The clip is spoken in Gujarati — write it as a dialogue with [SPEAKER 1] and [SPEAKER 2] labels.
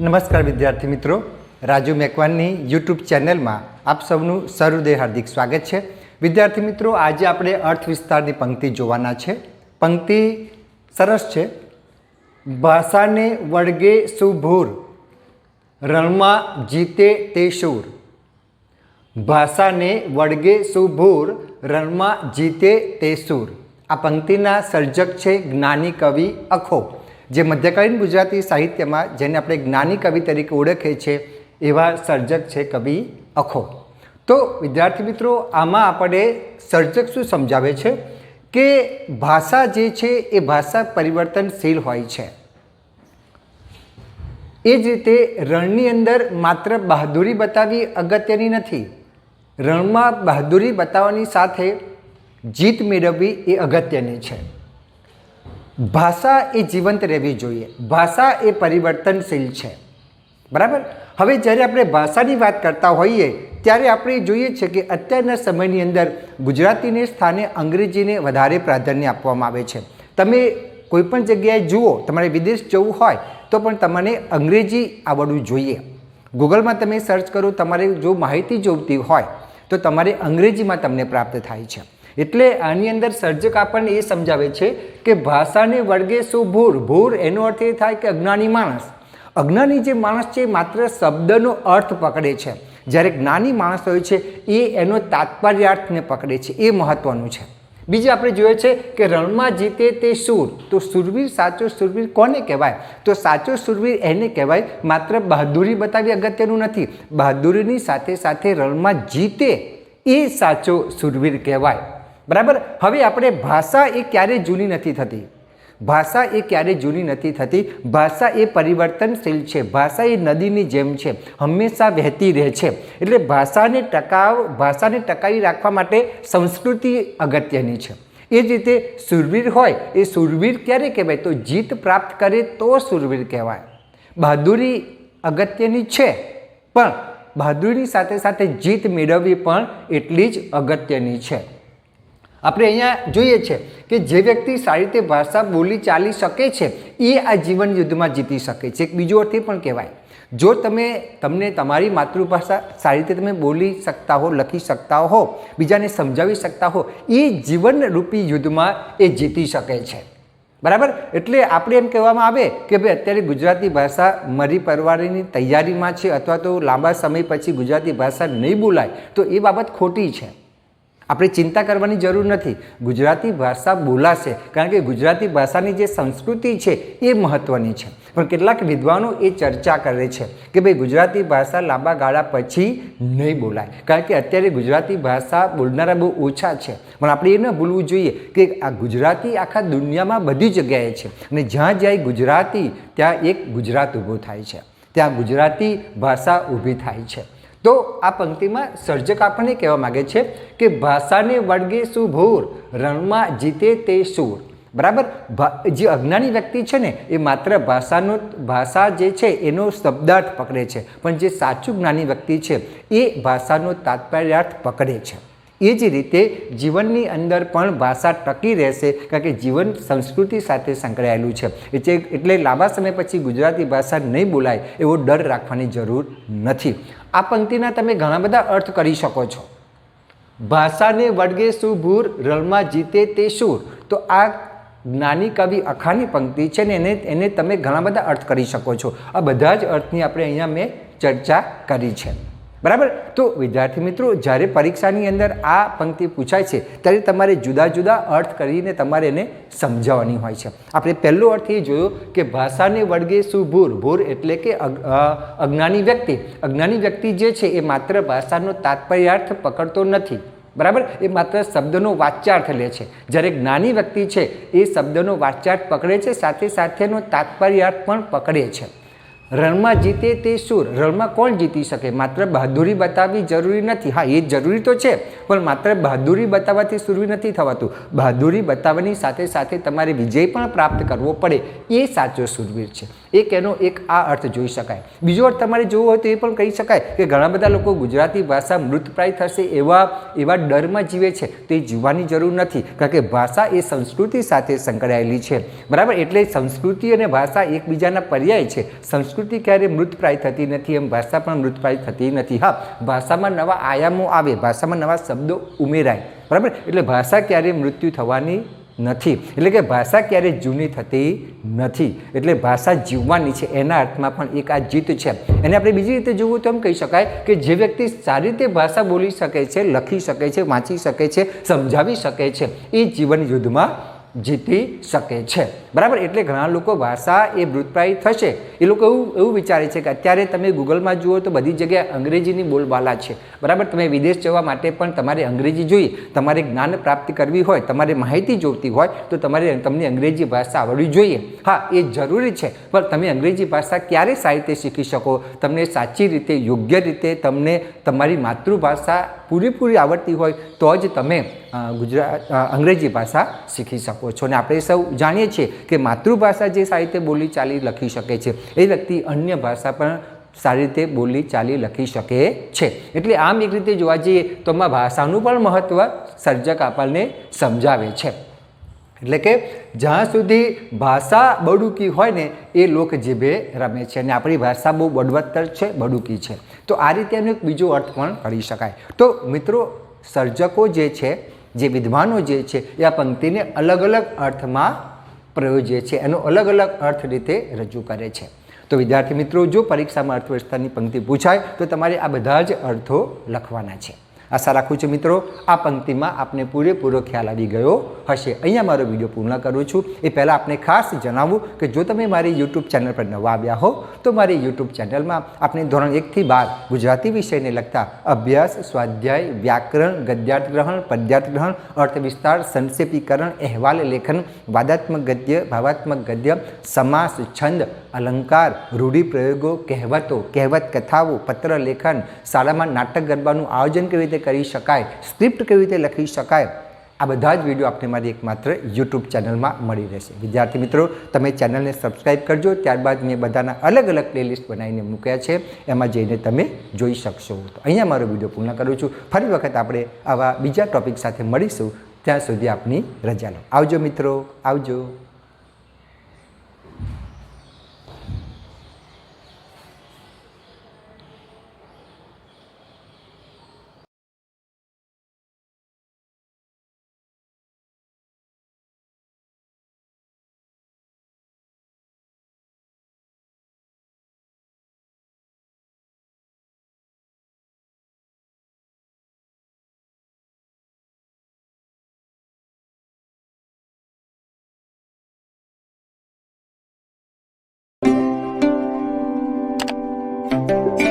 [SPEAKER 1] નમસ્કાર વિદ્યાર્થી મિત્રો. રાજુ મેકવાનની યુટ્યુબ ચેનલમાં આપ સૌનું સહૃદય હાર્દિક સ્વાગત છે. વિદ્યાર્થી મિત્રો, આજે આપણે અર્થ વિસ્તારની પંક્તિ જોવાના છે. પંક્તિ સરસ છે. ભાષાને વળગે સુભૂર, રણમાં જીતે તે શૂર. ભાષાને વળગે સુભૂર, રણમાં જીતે તે સુર આ પંક્તિના સર્જક છે જ્ઞાની કવિ અખો. જે મધ્યકાલીન ગુજરાતી સાહિત્યમાં જેને આપણે જ્ઞાની કવિ તરીકે ઓળખીએ છીએ એવા સર્જક છે કવિ અખો. તો વિદ્યાર્થી મિત્રો, આમાં આપણે સર્જક શું સમજાવે છે? કે ભાષા જે છે એ ભાષા પરિવર્તનશીલ હોય છે. એ જ રીતે રણની અંદર માત્ર બહાદુરી બતાવવી અગત્યની નથી, રણમાં બહાદુરી બતાવવાની સાથે જીત મેળવવી એ અગત્યની છે. ભાષા એ જીવંત રહેવી જોઈએ. ભાષા એ પરિવર્તનશીલ છે. બરાબર? હવે જ્યારે આપણે ભાષાની વાત કરતા હોઈએ, ત્યારે આપણે જોઈએ છે કે અત્યારના સમયની અંદર ગુજરાતીને સ્થાને અંગ્રેજીને વધારે પ્રાધાન્ય આપવામાં આવે છે. તમે કોઈપણ જગ્યાએ જુઓ, તમારે વિદેશ જવું હોય, તો પણ તમને અંગ્રેજી આવડવું જોઈએ. ગૂગલમાં તમે સર્ચ કરો, તમારે જો માહિતી જોઈતી હોય, તો તમારે અંગ્રેજીમાં તમને પ્રાપ્ત થાય છે. એટલે આની અંદર સર્જક આપણને એ સમજાવે છે કે ભાષાને વળગે શું ભૂર? ભૂર એનો અર્થ એ થાય કે અજ્ઞાની માણસ. અજ્ઞાની જે માણસ છે એ માત્ર શબ્દનો અર્થ પકડે છે. જ્યારે જ્ઞાની માણસ હોય છે, એ એનો તાત્પર્યાર્થને પકડે છે. એ મહત્વનું છે. બીજું આપણે જોઈએ છે કે રણમાં જીતે તે સુર. તો સુરવીર સાચો સુરવીર કોને કહેવાય? તો સાચો સુરવીર એને કહેવાય માત્ર બહાદુરી બતાવી અગત્યનું નથી. બહાદુરીની સાથે સાથે રણમાં જીતે એ સાચો સુરવીર કહેવાય. બરાબર? હવે આપણે ભાષા એ ક્યારેય જૂની નથી થતી? ભાષા એ ક્યારેય જૂની નથી થતી? ભાષા એ પરિવર્તનશીલ છે. ભાષા એ નદીની જેમ છે. હંમેશા વહેતી રહે છે. એટલે ભાષાને ટકાવ, ભાષાને ટકાવી રાખવા માટે સંસ્કૃતિ અગત્યની છે. એ જ રીતે સુરવીર હોય, એ સુરવીર ક્યારે કહેવાય? તો જીત પ્રાપ્ત કરે તો સુરવીર કહેવાય. બહાદુરી અગત્યની છે, પણ બહાદુરીની સાથે સાથે જીત મેળવવી પણ એટલી જ અગત્યની છે. આપણે અહીંયા જોઈએ છે કે જે વ્યક્તિ સારી રીતે ભાષા બોલી ચાલી શકે છે, એ આ જીવન યુદ્ધમાં જીતી શકે છે. એક બીજો અર્થ પણ કહેવાય, જો તમે, તમને તમારી માતૃભાષા સારી રીતે તમે બોલી શકતા હો, લખી શકતા હો, બીજાને સમજાવી શકતા હો, એ જીવનરૂપી યુદ્ધમાં એ જીતી શકે છે. બરાબર? એટલે આપણે એમ કહેવામાં આવે કે ભાઈ અત્યારે ગુજરાતી ભાષા મરી પરવારીની તૈયારીમાં છે અથવા તો લાંબા સમય પછી ગુજરાતી ભાષા નહીં બોલાય, તો એ બાબત ખોટી છે. આપણે ચિંતા કરવાની જરૂર નથી. ગુજરાતી ભાષા બોલાશે, કારણ કે ગુજરાતી ભાષાની જે સંસ્કૃતિ છે એ મહત્ત્વની છે. પણ કેટલાક વિદ્વાનો એ ચર્ચા કરે છે કે ભાઈ ગુજરાતી ભાષા લાંબા ગાળા પછી નહીં બોલાય, કારણ કે અત્યારે ગુજરાતી ભાષા બોલનારા બહુ ઓછા છે. પણ આપણે એ ન ભૂલવું જોઈએ કે આ ગુજરાતી આખા દુનિયામાં બધી જગ્યાએ છે અને જ્યાં જ્યાં ગુજરાતી, ત્યાં એક ગુજરાત ઊભું થાય છે. ત્યાં ગુજરાતી ભાષા ઊભી થાય છે. તો આ પંક્તિમાં સર્જક આપણને કહેવા માગે છે કે ભાષાને વળગે સુભૂર, રણમાં જીતે તે સૂર. બરાબર? જે અજ્ઞાની વ્યક્તિ છે ને, એ માત્ર ભાષાનો, ભાષા જે છે એનો શબ્દાર્થ પકડે છે. પણ જે સાચું જ્ઞાની વ્યક્તિ છે, એ ભાષાનો તાત્પર્યાર્થ પકડે છે. એ જ રીતે જીવનની અંદર પણ ભાષા ટકી રહેશે, કારણ કે જીવન સંસ્કૃતિ સાથે સંકળાયેલું છે. એટલે એટલે લાંબા સમય પછી ગુજરાતી ભાષા નહીં બોલાય એવો ડર રાખવાની જરૂર નથી. આ પંક્તિના તમે ઘણા બધા અર્થ કરી શકો છો. ભાષાને વડગે શું ભૂર રણમાં જીતે તે શું? તો આ જ્ઞાની કવિ અખાની પંક્તિ છે ને એને એને તમે ઘણા બધા અર્થ કરી શકો છો. આ બધા જ અર્થની આપણે અહીંયા મેં ચર્ચા કરી છે. બરાબર? તો વિદ્યાર્થી મિત્રો, જ્યારે પરીક્ષાની અંદર આ પંક્તિ પૂછાય છે, ત્યારે તમારે જુદા જુદા અર્થ કરીને તમારે એને સમજાવવાની હોય છે. આપણે પહેલો અર્થ એ જોયો કે ભાષાને વળગે સુભૂર. ભૂર એટલે કે અજ્ઞાની વ્યક્તિ. અજ્ઞાની વ્યક્તિ જે છે, એ માત્ર ભાષાનો તાત્પર્યાર્થ પકડતો નથી. બરાબર? એ માત્ર શબ્દનો વાચ્યાર્થ લે છે. જ્યારે જ્ઞાની વ્યક્તિ છે, એ શબ્દનો વાચ્યાર્થ પકડે છે, સાથે સાથેનો તાત્પર્યાર્થ પણ પકડે છે. રણમાં જીતે તે સુર. રણમાં કોણ જીતી શકે? માત્ર બહાદુરી બતાવવી જરૂરી નથી. હા, એ જરૂરી તો છે, પણ માત્ર બહાદુરી બતાવવાથી સુરવી નથી થવાતું. બહાદુરી બતાવવાની સાથે સાથે તમારે વિજય પણ પ્રાપ્ત કરવો પડે. એ સાચો સુરવીર છે. એક એનો એક આ અર્થ જોઈ શકાય. બીજો અર્થ તમારે જોવો હોય તો એ પણ કહી શકાય કે ઘણા બધા લોકો ગુજરાતી ભાષા મૃતપ્રાય થશે એવા એવા ડરમાં જીવે છે. તો એ જીવવાની જરૂર નથી, કારણ કે ભાષા એ સંસ્કૃતિ સાથે સંકળાયેલી છે. બરાબર? એટલે સંસ્કૃતિ અને ભાષા એકબીજાના પર્યાય છે. સંસ્કૃતિ સંસ્કૃતિ ક્યારેય મૃતપ્રાય થતી નથી, એમ ભાષા પણ મૃતપ્રાય થતી નથી. હા, ભાષામાં નવા આયામો આવે, ભાષામાં નવા શબ્દો ઉમેરાય, બરાબર? એટલે ભાષા ક્યારેય મૃત્યુ થવાની નથી, એટલે કે ભાષા ક્યારેય જૂની થતી નથી, એટલે ભાષા જીવવાની છે, એના અર્થમાં પણ એક આ જીત છે. એને આપણે બીજી રીતે જોવું તો એમ કહી શકાય કે જે વ્યક્તિ સારી રીતે ભાષા બોલી શકે છે, લખી શકે છે, વાંચી શકે છે, સમજાવી શકે છે, એ જીવન યુદ્ધમાં જીતી શકે છે. બરાબર? એટલે ઘણા લોકો ભાષા એ મૃતપ્રાય થશે. એ લોકો એવું એવું વિચારે છે કે અત્યારે તમે ગૂગલમાં જુઓ તો બધી જગ્યાએ અંગ્રેજીની બોલબાલા છે. બરાબર? તમે વિદેશ જવા માટે પણ તમારે અંગ્રેજી જોઈએ. તમારે જ્ઞાન પ્રાપ્ત કરવી હોય, તમારે માહિતી જોઈતી હોય, તો તમારે તમને અંગ્રેજી ભાષા આવડવી જોઈએ. હા, એ જરૂરી છે. પણ તમે અંગ્રેજી ભાષા ક્યારે સારી રીતે શીખી શકો? તમને સાચી રીતે, યોગ્ય રીતે તમને તમારી માતૃભાષા પૂરેપૂરી આવડતી હોય, તો જ તમે ગુજરાત અંગ્રેજી ભાષા શીખી શકો છો. અને આપણે સૌ જાણીએ છીએ કે માતૃભાષા જે સારી રીતે બોલી ચાલી લખી શકે છે, એ વ્યક્તિ અન્ય ભાષા પણ સારી રીતે બોલી ચાલી લખી શકે છે. એટલે આમ એક રીતે જોવા જઈએ તો આમાં ભાષાનું પણ મહત્ત્વ સર્જક આપણને સમજાવે છે. એટલે કે જ્યાં સુધી ભાષા બડુકી હોય ને, એ લોક જીભે રમે છે. અને આપણી ભાષા બહુ બળવત્તર છે, બડુકી છે. તો આ રીતે એનો એક બીજો અર્થ પણ કરી શકાય. તો મિત્રો, સર્જકો જે છે જે વિદ્વાનો જે છે, એ આ પંક્તિને અલગ અલગ અર્થમાં પ્રયોજે છે. એનો અલગ અલગ અર્થ રીતે રજૂ કરે છે. તો વિદ્યાર્થી મિત્રો, જો પરીક્ષામાં અર્થવ્યવસ્થાની પંક્તિ પૂછાય, તો તમારે આ બધા જ અર્થો લખવાના છે. આશા રાખું છું મિત્રો, આ પંક્તિમાં આપને પૂરેપૂરો ખ્યાલ આવી ગયો હશે. અહીંયા મારો વીડિયો પૂર્ણ કરું છું. એ પહેલાં આપને ખાસ જણાવું કે જો તમે મારી યુટ્યુબ ચેનલ પર નવા આવ્યા હો, તો મારી યુટ્યુબ ચેનલમાં આપણે ધોરણ એકથી બાર ગુજરાતી વિષયને લગતા અભ્યાસ, સ્વાધ્યાય, વ્યાકરણ ગદ્યાર્થ ગ્રહણ પદ્યાર્થ ગ્રહણ અર્થ વિસ્તાર સંક્ષેપીકરણ, અહેવાલ, લેખન, વાદાત્મક ગદ્ય, ભાવાત્મક ગદ્ય, સમાસ, છંદ અલંકાર રૂઢિપ્રયોગો કહેવતો, કહેવત કથાઓ, પત્ર લેખન, શાળામાં નાટક ગરબાનું આયોજન કેવી રીતે કરી શકાય, સ્ક્રિપ્ટ કેવી રીતે લખી શકાય, આ બધા જ વીડિયો આપને મારી એકમાત્ર યુટ્યુબ ચેનલમાં મળી રહેશે. વિદ્યાર્થી મિત્રો, તમે ચેનલને સબસ્ક્રાઈબ કરજો, ત્યારબાદ મેં બધાના અલગ અલગ પ્લેલિસ્ટ બનાવીને મૂક્યા છે, એમાં જઈને તમે જોઈ શકશો. તો અહીંયા મારો વીડિયો પૂર્ણ કરું છું. ફરી વખત આપણે આવા બીજા ટોપિક સાથે મળીશું. ત્યાં સુધી આપની રજા લો. આવજો મિત્રો, આવજો. Thank you.